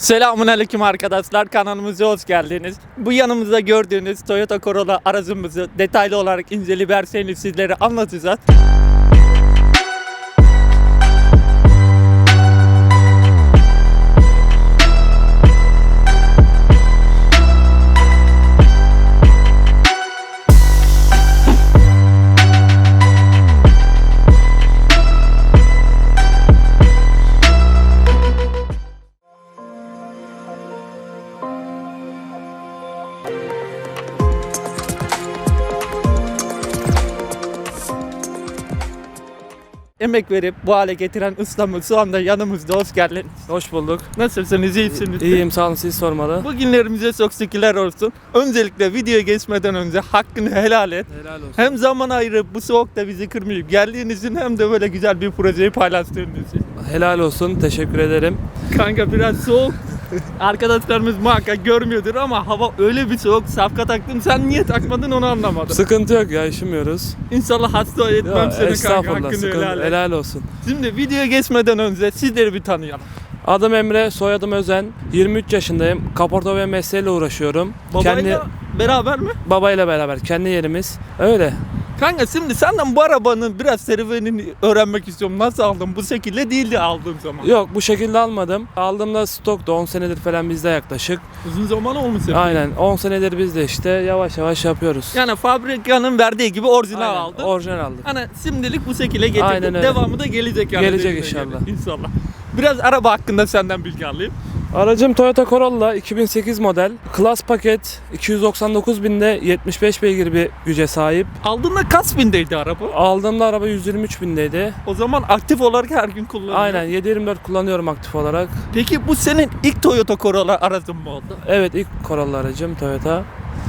Selamun aleyküm arkadaşlar kanalımıza hoş geldiniz. Bu yanımızda gördüğünüz Toyota Corolla aracımızı detaylı olarak şeyini sizlere anlatacağız. Emek verip bu hale getiren ustamız şu anda yanımızda hoş geldin. Hoş bulduk. Nasılsınız iyisiniz? İyiyim sağ olun siz sormalı. Bugünlerimize çok şükürler olsun. Öncelikle videoya geçmeden önce hakkını helal et. Helal olsun. Hem zaman ayırıp bu soğukta bizi kırmayıp geldiğiniz için hem de böyle güzel bir projeyi paylaştığınız için. Helal olsun. Teşekkür ederim. Kanka biraz soğuk. Arkadaşlarımız muhakkak görmüyordur ama hava öyle bir soğuk. Safka taktım. Sen niye takmadın onu anlamadım. Sıkıntı yok ya üşümüyoruz. İnşallah hasta etmem Ya, seni kanka. Hakkını Sıkıntı, helal et. helal olsun. Şimdi videoya geçmeden önce sizleri bir tanıyalım. Adım Emre, soyadım Özen. 23 yaşındayım. Kaporta ve mesleğiyle uğraşıyorum. Babayla Kendi beraber mi? babayla beraber kendi yerimiz. Öyle. Kanka şimdi senden bu arabanın biraz serüvenini öğrenmek istiyorum. Nasıl aldın? Bu şekilde değildi aldığım zaman. Yok bu şekilde almadım. Aldığımda stoktu 10 senedir falan bizde yaklaşık. Uzun zaman olmuş senin. Aynen 10 senedir bizde işte yavaş yavaş yapıyoruz. Yani fabrikanın verdiği gibi orijinal Aynen, aldın. Orijinal aldık. Hani şimdilik bu şekilde getirdim. Aynen öyle. Devamı da gelecek yani. Gelecek inşallah. göre. İnşallah. Biraz araba hakkında senden bilgi alayım. Aracım Toyota Corolla 2008 model. Klas paket 299 binde 75 beygir bir güce sahip. Aldığında kaç bindeydi araba? Aldığımda araba 123 bindeydi. O zaman aktif olarak her gün kullanıyorsun. Aynen 7/24 kullanıyorum aktif olarak. Peki bu senin ilk Toyota Corolla aracın mı oldu? Evet ilk Corolla aracım Toyota.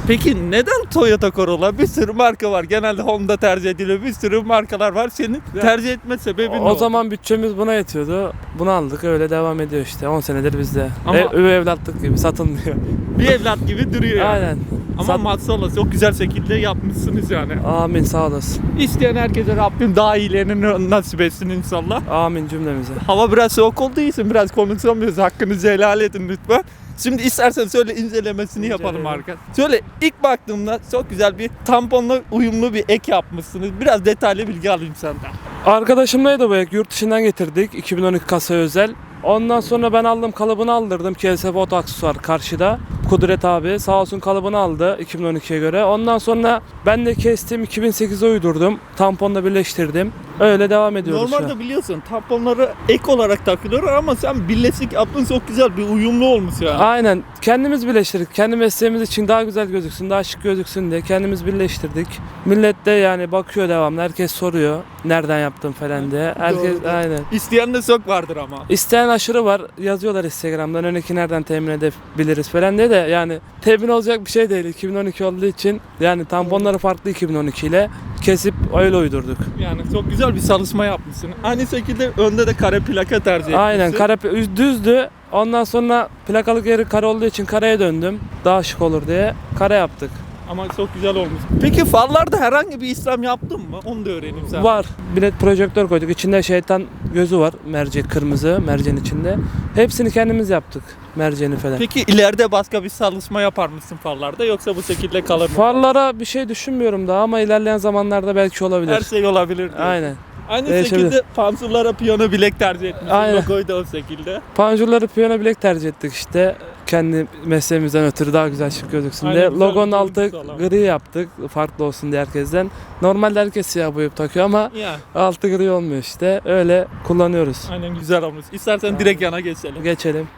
Peki neden Toyota Corolla? Bir sürü marka var. Genelde Honda tercih ediliyor. Bir sürü markalar var. Senin Ya- tercih etme sebebin ne O oldu? zaman bütçemiz buna yetiyordu. Bunu aldık öyle devam ediyor işte 10 senedir bizde. Ama-. Üvey evlatlık gibi satılmıyor. bir evlat gibi duruyor yani. Aynen. Ama Sat- maşallah çok güzel şekilde yapmışsınız yani. Amin sağ olasın. İsteyen herkese Rabbim daha iyilerini nasip etsin inşallah. Amin cümlemize. Hava biraz soğuk olduğu için biraz konuşamıyoruz. Hakkınızı helal edin lütfen. Şimdi istersen söyle incelemesini yapalım arka. Söyle ilk baktığımda çok güzel bir tamponla uyumlu bir ek yapmışsınız. Biraz detaylı bilgi alayım senden. Arkadaşımlaydı bu ek. Yurt dışından getirdik. 2012 kasa özel. Ondan sonra ben aldım kalıbını aldırdım. KSF Oto aksesuar karşıda. Kudret abi sağ olsun kalıbını aldı 2012'ye göre. Ondan sonra ben de kestim 2008'e uydurdum. Tamponla birleştirdim. Öyle devam ediyoruz şu an. Normalde biliyorsun tamponları ek olarak takılıyor ama sen birleşik yaptın çok güzel bir uyumlu olmuş yani. Aynen. Kendimiz birleştirdik. Kendi mesleğimiz için daha güzel gözüksün, daha şık gözüksün diye kendimiz birleştirdik. Millet de yani bakıyor devamlı. Herkes soruyor. Nereden yaptın falan diye. Herkes doğru. aynen. İsteyen de çok vardır ama. İsteyen aşırı var. Yazıyorlar Instagram'dan öneki nereden temin edebiliriz falan diye de yani temin olacak bir şey değil. 2012 olduğu için yani tamponları farklı 2012 ile kesip öyle uydurduk. Yani çok güzel bir çalışma yapmışsın. Aynı şekilde önde de kare plaka tercih etmişsin. Aynen kare düzdü. Ondan sonra plakalık yeri kare olduğu için kareye döndüm. Daha şık olur diye kare yaptık. Ama çok güzel olmuş. Peki farlarda herhangi bir işlem yaptın mı? Onu da öğreneyim sen. Var. Bilet projektör koyduk. İçinde şeytan gözü var. Mercek kırmızı. Merceğin içinde. Hepsini kendimiz yaptık. Merceğini falan. Peki ileride başka bir çalışma yapar mısın farlarda yoksa bu şekilde kalır mı? Farlara bir şey düşünmüyorum daha ama ilerleyen zamanlarda belki olabilir. Her şey olabilir. diyorsun. Aynen. Aynı Değişebilir. şekilde pansurlara piyano bilek tercih etmişsin. Aynen. Logoyu da o şekilde. Panjurları piyano bilek tercih ettik işte. Kendi mesleğimizden ötürü daha güzel şık gözüksün diye. Aynen, güzel Logonun bir altı gri yaptık. Farklı olsun diye herkesten. Normalde herkes siyah boyayıp takıyor ama Ya altı gri olmuyor işte. Öyle kullanıyoruz. aynen güzel olmuş. İstersen direkt yana geçelim. Geçelim.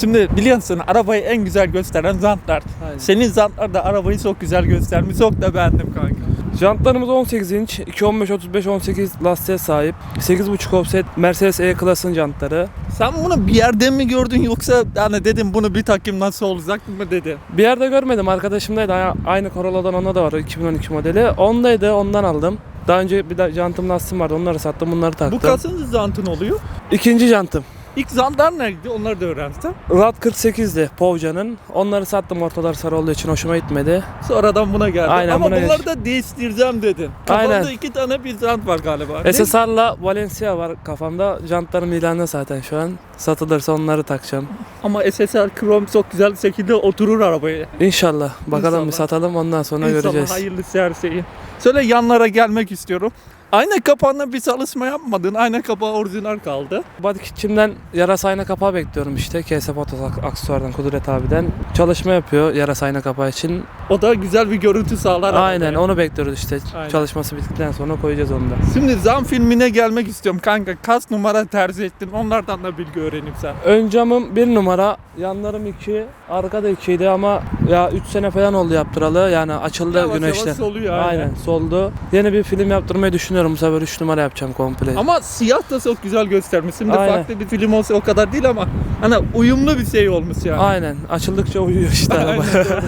Şimdi biliyorsun arabayı en güzel gösteren jantlar. Aynen. Senin jantlar da arabayı çok güzel göstermiş. Çok da beğendim kanka. Jantlarımız 18 inç, 215 35 18 lastiğe sahip. 8.5 offset Mercedes E-Class'ın jantları. Sen bunu bir yerde mi gördün yoksa yani dedim bunu bir takım nasıl olacak mı dedi. Bir yerde görmedim. Arkadaşımdaydı. Aynı Corolla'dan onda da var. 2012 modeli. Ondaydı. Ondan aldım. Daha önce bir de jantım lastiğim vardı. Onları sattım. Bunları taktım. Bu kaçıncı jantın oluyor? İkinci jantım. İlk jantlar neydi onları da öğrensin. Rad 48'di Povca'nın. Onları sattım ortalar sarı olduğu için hoşuma gitmedi. Sonradan buna geldi. Aynen, Ama buna bunları geç. da değiştireceğim dedin. Kafanda Aynen. iki tane bir jant var galiba. SSR'la Valencia var kafamda. Jantlarım ilanında zaten şu an. Satılırsa onları takacağım. Ama SSR Chrome çok güzel bir şekilde oturur arabaya. İnşallah. Bakalım bir İnşallah. satalım ondan sonra İnşallah göreceğiz. hayırlısı her şeyi. Şöyle yanlara gelmek istiyorum. Ayna kapağında bir çalışma yapmadın. Ayna kapağı orijinal kaldı. Body kitchimden yarasa ayna kapağı bekliyorum işte. KS Fotos Aksesuar'dan Kudret abiden. Çalışma yapıyor yarasa ayna kapağı için. O da güzel bir görüntü sağlar. Aynen onu bekliyoruz işte. Aynen. Çalışması bittikten sonra koyacağız onu da. Şimdi zam filmine gelmek istiyorum kanka. Kaç numara tercih ettin? Onlardan da bilgi öğreneyim sen. Ön camım bir numara, yanlarım iki, arkada ikiydi ama ya 3 sene falan oldu yaptıralı. Yani açıldı Yavaş güneşten. yavaş oluyor, aynen. aynen. soldu. Yeni bir film yaptırmayı düşünüyorum. Bu sefer 3 numara yapacağım komple. Ama siyah da çok güzel göstermiş. Şimdi Aynen. farklı bir film olsa o kadar değil ama hani uyumlu bir şey olmuş yani. Aynen. Açıldıkça uyuyor işte araba.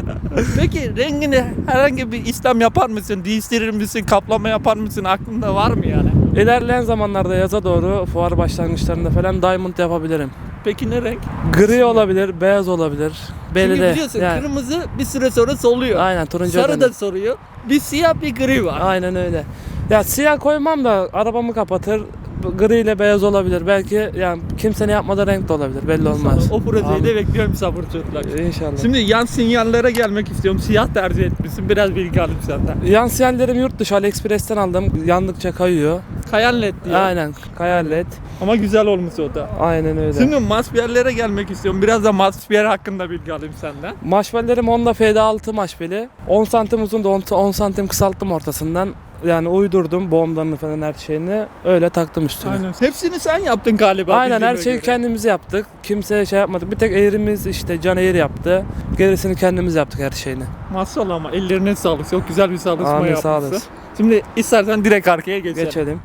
Peki rengini herhangi bir işlem yapar mısın? Değiştirir misin? Kaplama yapar mısın? Aklında var mı yani? İlerleyen zamanlarda yaza doğru fuar başlangıçlarında falan diamond yapabilirim. Peki ne renk? Gri olabilir, beyaz olabilir. Belli Çünkü de. biliyorsun Yani, kırmızı bir süre sonra soluyor. aynen turuncu Sarı da soruyor. Bir siyah bir gri var. Aynen öyle. Ya siyah koymam da arabamı kapatır. Gri ile beyaz olabilir. Belki yani kimsenin yapmadığı renk de olabilir. Belli olmaz. O projeyi de bekliyorum sabırsızlıkla. İnşallah. Şimdi yan sinyallere gelmek istiyorum. Siyah tercih etmişsin. Biraz bilgi alayım senden. Yan sinyallerim yurt dışı AliExpress'ten aldım. Yandıkça kayıyor. Kayan led diyor. Aynen. Kaya led. Ama güzel olmuş o da. Aynen öyle. Şimdi Maspiyerlere gelmek istiyorum. Biraz da Maspiyer hakkında bilgi alayım senden. Maşbellerim Honda FD6 maşbeli. 10 santim uzun da 10, 10 santim kısalttım ortasından. Yani uydurdum boğumlarını falan her şeyini. Öyle taktım üstüne. Aynen. Hepsini sen yaptın galiba. Aynen her şeyi göre. kendimiz yaptık. Kimseye şey yapmadık. Bir tek eğrimiz işte Can Eğri yaptı. Gerisini kendimiz yaptık her şeyini. Maşallah ama ellerine sağlık. Çok güzel bir çalışma Amin, sağ yapmışsın. olasın. Şimdi istersen direkt arkaya geçelim. Geçelim.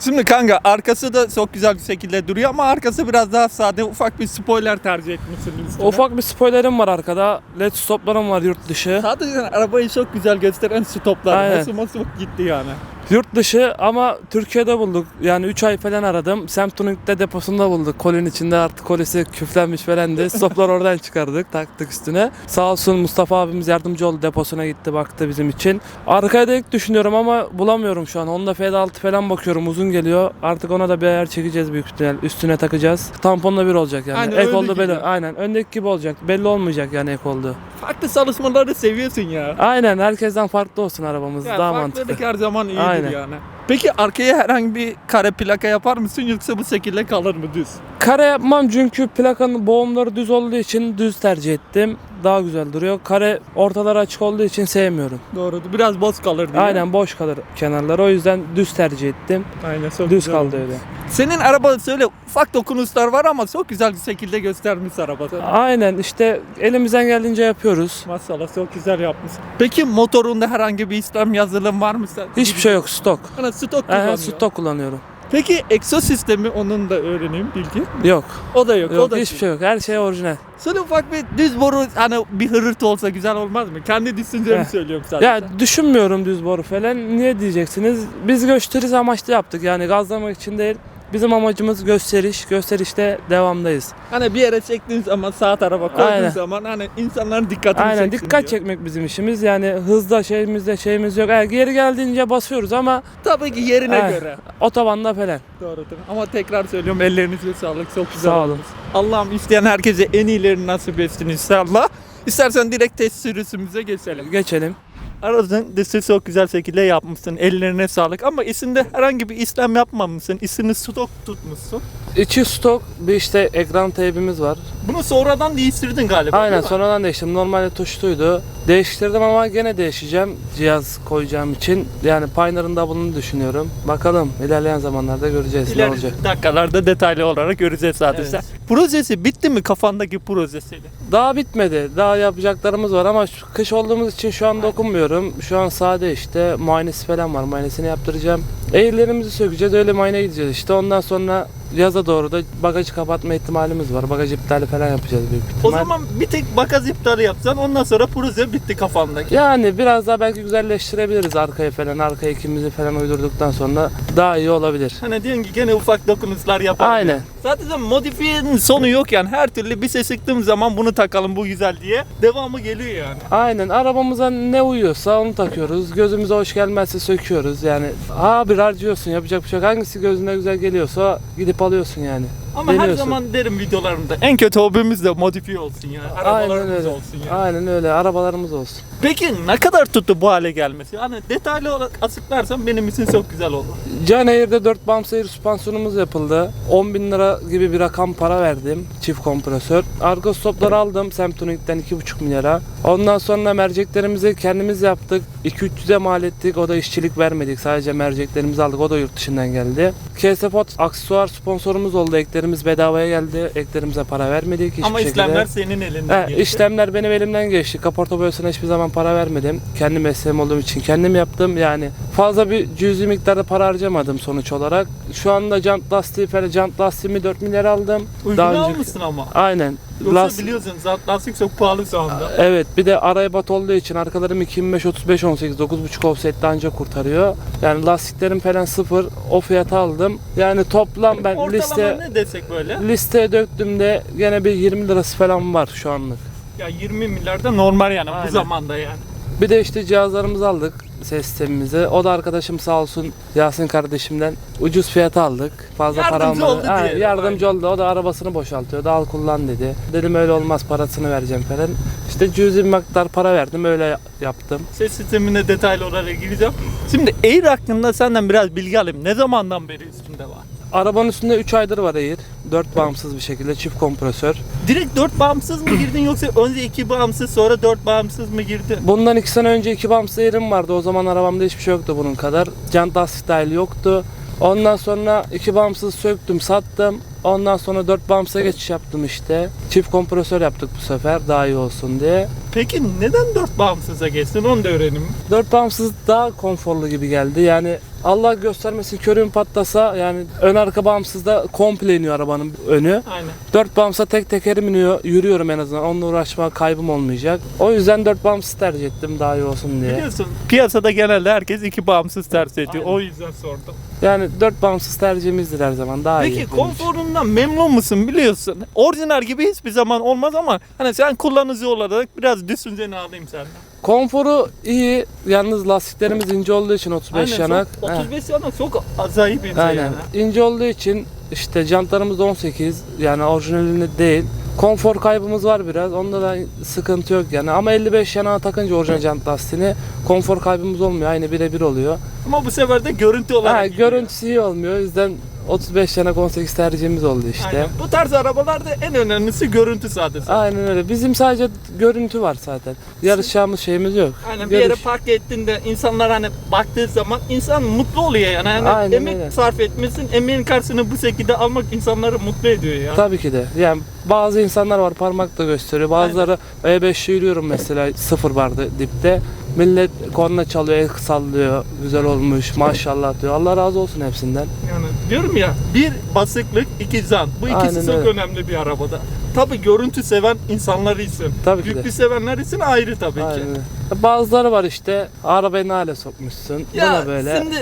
Şimdi kanka arkası da çok güzel bir şekilde duruyor ama arkası biraz daha sade. Ufak bir spoiler tercih etmişsin üstüne. Ufak bir spoilerim var arkada. LED stoplarım var yurt dışı. Sadece arabayı çok güzel gösteren stoplar. Aynen. Nasıl nasıl gitti yani. Yurt dışı ama Türkiye'de bulduk. Yani 3 ay falan aradım. Samsung'da deposunda bulduk. Kolin içinde artık kolisi küflenmiş falandı. Stoplar oradan çıkardık. Taktık üstüne. Sağ olsun Mustafa abimiz yardımcı oldu. Deposuna gitti baktı bizim için. Arkaya da ilk düşünüyorum ama bulamıyorum şu an. Honda FD6 falan bakıyorum. Uzun geliyor. Artık ona da bir ayar çekeceğiz büyük ihtimal. Üstüne takacağız. Tamponla bir olacak yani. Aynen, ek oldu belli. Aynen. Öndeki gibi olacak. Belli olmayacak yani ek oldu. Farklı çalışmaları seviyorsun ya. Aynen. Herkesten farklı olsun arabamız. Yani Daha mantıklı. her zaman Aynen. yani. Peki arkaya herhangi bir kare plaka yapar mısın yoksa bu şekilde kalır mı düz? Kare yapmam çünkü plakanın boğumları düz olduğu için düz tercih ettim. Daha güzel duruyor. Kare ortaları açık olduğu için sevmiyorum. Doğrudur. Biraz boz kalır diye. Aynen boş kalır kenarlar. O yüzden düz tercih ettim. Aynen çok Düz güzel kaldı olmuş. öyle. Senin araba öyle ufak dokunuşlar var ama çok güzel bir şekilde göstermiş araba. Aynen işte elimizden geldiğince yapıyoruz. Maşallah çok güzel yapmış. Peki motorunda herhangi bir İslam yazılım var mı? sen? Hiçbir şey yok stok. Hani stok kullanıyor. stok kullanıyorum. Peki egzoz sistemi onun da öğreneyim bilgi. Yok. O da yok. o Yok da hiçbir şey yok. Her şey orijinal. Şöyle ufak bir düz boru hani bir hırırtı olsa güzel olmaz mı? Kendi düşüncemi söylüyorum sadece. Ya düşünmüyorum düz boru falan. Niye diyeceksiniz? Biz gösteriş amaçlı yaptık. Yani gazlamak için değil. Bizim amacımız gösteriş. Gösterişte devamdayız. Hani bir yere çektiğin zaman sağ tarafa koyduğun Aynen. zaman hani insanların dikkatini Aynen çeksin dikkat diyor. çekmek bizim işimiz. Yani hızda şeyimizde şeyimiz yok. Eğer geri geldiğince basıyoruz ama Tabii ki yerine Eh. göre. otobanda falan. Doğrudur. Ama tekrar söylüyorum ellerinize sağlık. Çok güzel Sağ olun. olmuş. Allah'ım isteyen herkese en iyilerini nasip etsin inşallah. İstersen direkt test sürüsümüze geçelim. Geçelim. Aracın dışı çok güzel şekilde yapmışsın. Ellerine sağlık. Ama içinde herhangi bir işlem yapmamışsın. İçini stok tutmuşsun. İçi stok bir işte ekran teybimiz var. Bunu sonradan değiştirdin galiba. Aynen değil mi? sonradan değiştim. Normalde tuşluydu. Değiştirdim ama gene değişeceğim cihaz koyacağım için. Yani Pioneer'ın da bunu düşünüyorum. Bakalım ilerleyen zamanlarda göreceğiz ne İleriki olacak. dakikalarda detaylı olarak göreceğiz sadece. Evet. Projesi bitti mi kafandaki projesiyle? Daha bitmedi. Daha yapacaklarımız var ama şu- kış olduğumuz için şu an dokunmuyorum. Şu an sade işte muayenesi falan var. Muayenesini yaptıracağım. Eğirlerimizi sökeceğiz. Öyle muayene gideceğiz işte. Ondan sonra yaza doğru da bagajı kapatma ihtimalimiz var. Bagaj iptali falan yapacağız büyük O ihtimal. zaman bir tek bakaz iptali yapsan ondan sonra proje bitti kafandaki. Yani biraz daha belki güzelleştirebiliriz arkayı falan. Arka ikimizi falan uydurduktan sonra daha iyi olabilir. Hani diyorsun ki gene ufak dokunuşlar yapar. Aynen. Zaten modifiyenin sonu yok yani. Her türlü bir ses sıktığım zaman bunu takalım bu güzel diye. Devamı geliyor yani. Aynen arabamıza ne uyuyorsa onu takıyoruz. Gözümüze hoş gelmezse söküyoruz. Yani abi harcıyorsun yapacak bir şey yok. Hangisi gözüne güzel geliyorsa gidip alıyorsun yani. Ama her Deniyorsun. zaman derim videolarımda en kötü hobimiz de modifiye olsun ya. Aynen Arabalarımız öyle. olsun ya. Aynen öyle. Arabalarımız olsun. Peki ne kadar tuttu bu hale gelmesi? Hani detaylı olarak açıklarsan benim için çok güzel olur. Canayır'da 4 bump seyir süspansiyonumuz yapıldı. 10 bin lira gibi bir rakam para verdim. Çift kompresör. Arka stopları aldım Semtonic'ten 2,5 milyara. Ondan sonra merceklerimizi kendimiz yaptık. 2-300'e mal ettik. O da işçilik vermedik. Sadece merceklerimizi aldık. O da yurt dışından geldi. KSFOT aksesuar sponsorumuz oldu. Eklerimiz bedavaya geldi. Eklerimize para vermedik. Hiçbir Ama şekilde. işlemler senin elinde. He, işlemler benim elimden geçti. Kaporta boyasına hiçbir zaman para vermedim. Kendi mesleğim olduğum için kendim yaptım. Yani fazla bir cüzi miktarda para harcamadım sonuç olarak. Şu anda jant lastiği falan jant lastiğimi 4 milyar aldım. Uygun Daha önce- almışsın ama. Aynen. Yoksa Last- biliyorsun zaten lastik çok pahalı şu anda. Evet bir de araya bat olduğu için arkalarım 225 35 18 9.5 offset'te ancak kurtarıyor. Yani lastiklerim falan sıfır. O fiyata aldım. Yani toplam ben Ortalama liste ne desek böyle? listeye döktüğümde gene bir 20 lirası falan var şu anlık. Ya 20 milyar da normal yani Aynen. bu zamanda yani. Bir de işte cihazlarımızı aldık ses sistemimizi. O da arkadaşım sağ olsun Yasin kardeşimden ucuz fiyata aldık. Fazla Yardımcı almadı. oldu Ha, diyelim, yardımcı oldu. O da arabasını boşaltıyordu. Al kullan dedi. Dedim öyle olmaz parasını vereceğim falan. İşte cüzi bir miktar para verdim. Öyle yaptım. Ses sistemine detaylı olarak gireceğim. Şimdi Air hakkında senden biraz bilgi alayım. Ne zamandan beri üstünde var? Arabanın üstünde 3 aydır var Air. 4 bağımsız bir şekilde çift kompresör. Direkt 4 bağımsız mı girdin yoksa önce 2 bağımsız sonra 4 bağımsız mı girdin? Bundan 2 sene önce 2 bağımsız Air'im vardı. O zaman arabamda hiçbir şey yoktu bunun kadar. Jant lastik dahil yoktu. Ondan sonra iki bağımsız söktüm, sattım. Ondan sonra dört bağımsıza geçiş yaptım işte. Çift kompresör yaptık bu sefer daha iyi olsun diye. Peki neden 4 bağımsıza geçtin onu da öğrenelim. Dört bağımsız daha konforlu gibi geldi. Yani Allah göstermesin körüğüm patlasa yani ön arka bağımsızda komple iniyor arabanın önü. Aynen. Dört bağımsıza tek tekerim iniyor. Yürüyorum en azından. Onunla uğraşma kaybım olmayacak. O yüzden dört bağımsız tercih ettim daha iyi olsun diye. Biliyorsun piyasada genelde herkes 2 bağımsız tercih ediyor. Aynen. O yüzden sordum. Yani dört bağımsız tercihimizdir her zaman daha iyi. Peki konforundan memnun musun biliyorsun? Orijinal gibi hiçbir zaman olmaz ama hani sen kullanıcı olarak biraz düşünceni alayım senden. Konforu iyi. Yalnız lastiklerimiz ince olduğu için 35 Aynen, yanak. Çok, He. 35 yanak çok acayip şey Aynen. yani. İnce olduğu için işte jantlarımız 18 yani orijinalini değil. Konfor kaybımız var biraz. Onda da sıkıntı yok yani. Ama 55 yanağa takınca orijinal jant lastiğini konfor kaybımız olmuyor. Aynı birebir oluyor. Ama bu sefer de görüntü olarak Ha, gidiyor. görüntüsü iyi olmuyor. O yüzden 35 yanak 18 tercihimiz oldu işte. Aynen. Bu tarz arabalarda en önemlisi görüntü sadece. Aynen öyle. Bizim sadece görüntü var zaten. Yarışacağımız şeyimiz yok. Aynen bir yere Görüş- park ettiğinde insanlar hani baktığı zaman insan mutlu oluyor yani. Hani Aynen emek öyle. sarf etmesin, emeğin karşılığını bu şekilde almak insanları mutlu ediyor ya. Tabii ki de. Yani bazı insanlar var parmakla gösteriyor. Bazıları E5'te yürüyorum mesela sıfır vardı dipte. Millet korna çalıyor, el sallıyor. Güzel olmuş maşallah diyor. Allah razı olsun hepsinden. Yani diyorum ya bir basıklık, iki zan. Bu ikisi Aynen çok öyle. önemli bir arabada. Tabii görüntü seven insanlar için. Tabii ki de. Yüklü sevenler için ayrı tabii ki. Aynen. Bazıları var işte arabayı ne hale sokmuşsun. Ya da böyle. şimdi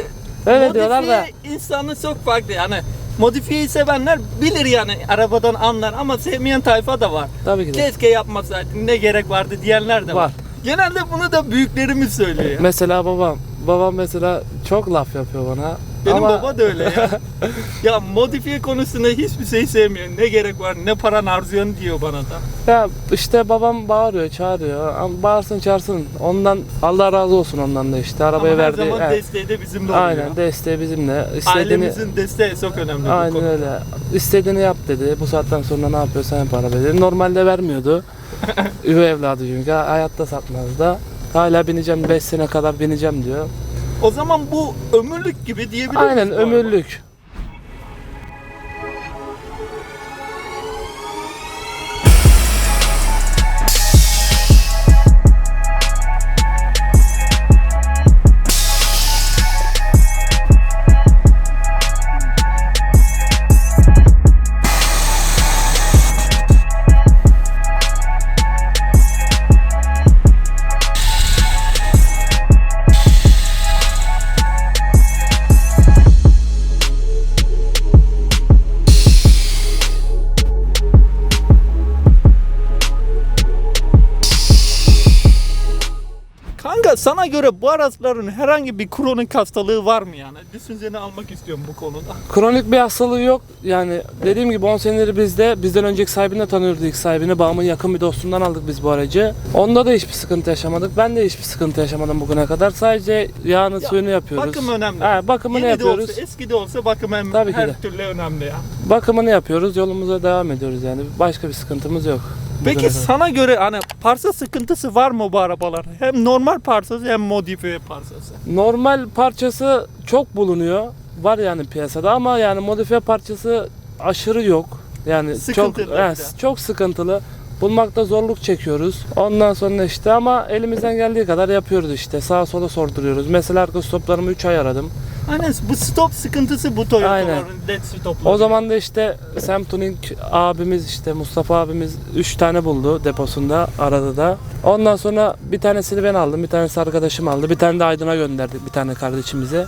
Öyle diyorlar da. modifiye insanı çok farklı yani. Modifiyeyi sevenler bilir yani arabadan anlar ama sevmeyen tayfa da var. Tabii ki de. Keşke yapmasaydın ne gerek vardı diyenler de var. Var. Genelde bunu da büyüklerimiz söylüyor. Mesela babam. Babam mesela çok laf yapıyor bana. Benim Ama baba da öyle ya. ya modifiye konusunda hiçbir şey sevmiyor. Ne gerek var, ne paran harcıyorsun diyor bana da. ya işte babam bağırıyor, çağırıyor. Ama bağırsın çağırsın. Ondan Allah razı olsun ondan da işte. Arabayı Ama her verdi. zaman evet. desteği de bizimle oluyor. Aynen desteği bizimle. İstediğini, Ailemizin desteği çok önemli. aynen öyle. İstediğini yap dedi. Bu saatten sonra ne yapıyorsan yap araba dedi. Normalde vermiyordu. Üvey evladı çünkü. Hayatta satmaz da. Hala bineceğim 5 sene kadar bineceğim diyor. O zaman bu ömürlük gibi diyebilir Aynen ömürlük. Sana göre bu araçların herhangi bir kronik hastalığı var mı yani? Düşünceni almak istiyorum bu konuda. Kronik bir hastalığı yok. Yani dediğim gibi 10 seneleri bizde. Bizden önceki sahibini de tanıyorduk ilk sahibini. Babamın yakın bir dostundan aldık biz bu aracı. Onda da hiçbir sıkıntı yaşamadık. Ben de hiçbir sıkıntı yaşamadım bugüne kadar. Sadece yağını Ya, suyunu yapıyoruz. Bakım önemli. Ha, bakımını Yeni de yapıyoruz. olsa eski de olsa bakım hem Tabii her de. türlü önemli ya. Bakımını yapıyoruz. Yolumuza devam ediyoruz yani. Başka bir sıkıntımız yok. Peki sana göre hani parça sıkıntısı var mı bu arabalar? Hem normal parçası hem modifiye parçası. Normal parçası çok bulunuyor. Var yani piyasada ama yani modifiye parçası aşırı yok. Yani çok Sıkıntılı bir evet, çok sıkıntılı. Bulmakta zorluk çekiyoruz. Ondan sonra işte ama elimizden geldiği kadar yapıyoruz işte. Sağa sola sorduruyoruz. Mesela arka stoplarımı 3 ay aradım. Hani bu stop sıkıntısı bu Toyota'ların Aynen. led stopları. O zaman da işte Sam Tuning abimiz işte Mustafa abimiz 3 tane buldu deposunda arada da. Ondan sonra bir tanesini ben aldım, bir tanesi arkadaşım aldı, bir tane de Aydın'a gönderdik bir tane kardeşimize.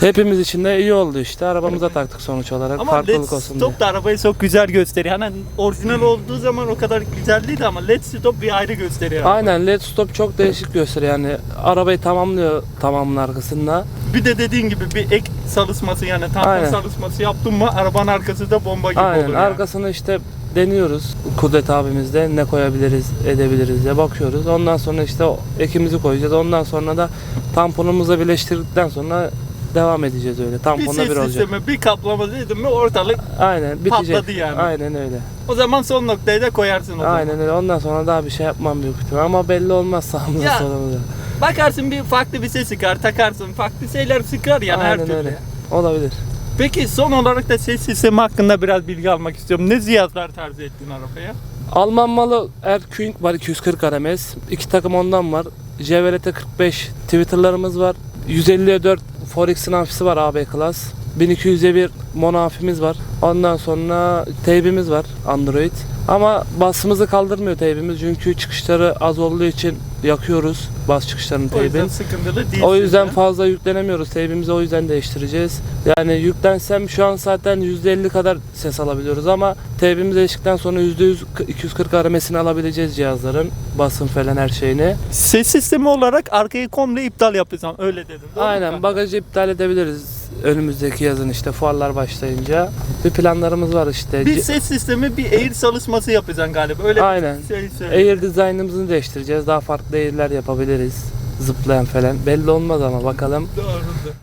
Hepimiz için de iyi oldu işte. Arabamıza taktık sonuç olarak. ama Farklılık olsun diye. stop da arabayı çok güzel gösteriyor. Hani orijinal olduğu zaman o kadar güzel değil ama led stop bir ayrı gösteriyor. Aynen led stop çok değişik gösteriyor yani. Arabayı tamamlıyor tamamın arkasında. Bir de dediğin gibi bir ek çalışması yani tampon Aynen. çalışması yaptın mı arabanın arkası da bomba gibi Aynen olur yani. arkasını işte deniyoruz. Kudret abimizde ne koyabiliriz, edebiliriz diye bakıyoruz. Ondan sonra işte o ekimizi koyacağız. Ondan sonra da tamponumuza birleştirdikten sonra devam edeceğiz öyle. bir Tamponla ses bir olacak. sistemi, bir kaplama dedim mi ortalık Aynen bitecek. Patladı yani. Aynen öyle. o zaman son noktayı da koyarsın o zaman. Aynen öyle. Ondan sonra daha bir şey yapmam büyük ihtimal ama belli olmaz sağımıza Ya, solumuza. Bakarsın bir farklı bir ses çıkar, takarsın, farklı şeyler çıkar yani her Aynen türlü. öyle. Olabilir. Peki son olarak da ses sistemi hakkında biraz bilgi almak istiyorum. Ne cihazlar tercih ettin arabaya? Alman malı Erkuing var 240 RMS. İki takım ondan var. JVLT 45 Twitter'larımız var. 150'ye 4 Forex'in amfisi var AB Class. 1200'e bir mono amfimiz var. Ondan sonra teybimiz var Android. Ama basımızı kaldırmıyor teybimiz çünkü çıkışları az olduğu için yakıyoruz bas çıkışlarının O yüzden teybin. sıkıntılı değil. O yüzden sizde. fazla yüklenemiyoruz. Teybimizi o yüzden değiştireceğiz. Yani yüklensem şu an zaten %50 kadar ses alabiliyoruz ama teybimiz değiştikten sonra %100 240 RMS'ini alabileceğiz cihazların. Basın falan her şeyini. Ses sistemi olarak arkayı komple iptal yapacağım. Öyle dedim. Aynen kanka? bagajı iptal edebiliriz. Önümüzdeki yazın işte fuarlar başlayınca. Bir planlarımız var işte. Bir ses sistemi bir air çalışması yapacaksın galiba. Öyle Aynen. bir şey söyle. Air dizaynımızı değiştireceğiz. Daha farklı air'ler yapabiliriz. Zıplayan falan. Belli olmaz ama bakalım. Doğrudur.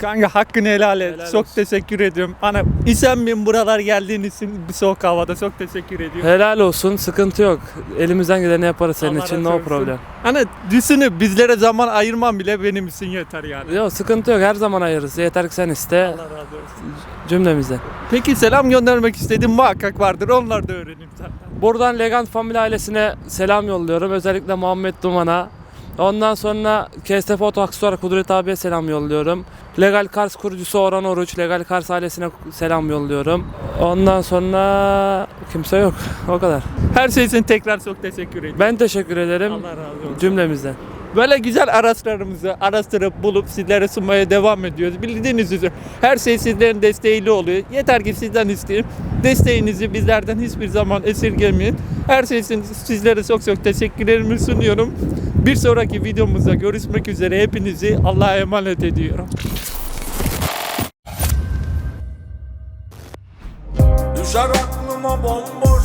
Kanka hakkını helal et. Helal çok olsun. teşekkür ediyorum. İsem bin buralar geldiğin için bir soğuk havada çok teşekkür ediyorum. Helal olsun. Sıkıntı yok. Elimizden geleni yaparız senin Allah için. razı No olsun. problem. Hani düşünüp bizlere zaman ayırman bile benim için yeter yani. Yok sıkıntı yok. Her zaman ayırırız. Yeter ki sen iste. Allah razı olsun. Cümlemize. Peki selam göndermek istediğim muhakkak vardır. Onlar da öğreneyim zaten. Buradan Legant Family ailesine selam yolluyorum. Özellikle Muhammed Duman'a. Ondan sonra KSF Oto Aksesuar Kudret abiye selam yolluyorum. Legal Cars kurucusu Orhan Oruç, Legal Cars ailesine selam yolluyorum. Ondan sonra kimse yok. O kadar. Her şey için tekrar çok teşekkür ediyorum. Ben teşekkür ederim Allah razı olsun. cümlemizden. Böyle güzel araçlarımızı araştırıp bulup sizlere sunmaya devam ediyoruz. Bildiğiniz üzere her şey sizlerin desteğiyle oluyor. Yeter ki sizden isteyin. Desteğinizi bizlerden hiçbir zaman esirgemeyin. Her şey için sizlere çok çok teşekkürlerimi sunuyorum. Bir sonraki videomuzda görüşmek üzere. Hepinizi Allah'a emanet ediyorum. Düşer aklıma bomboş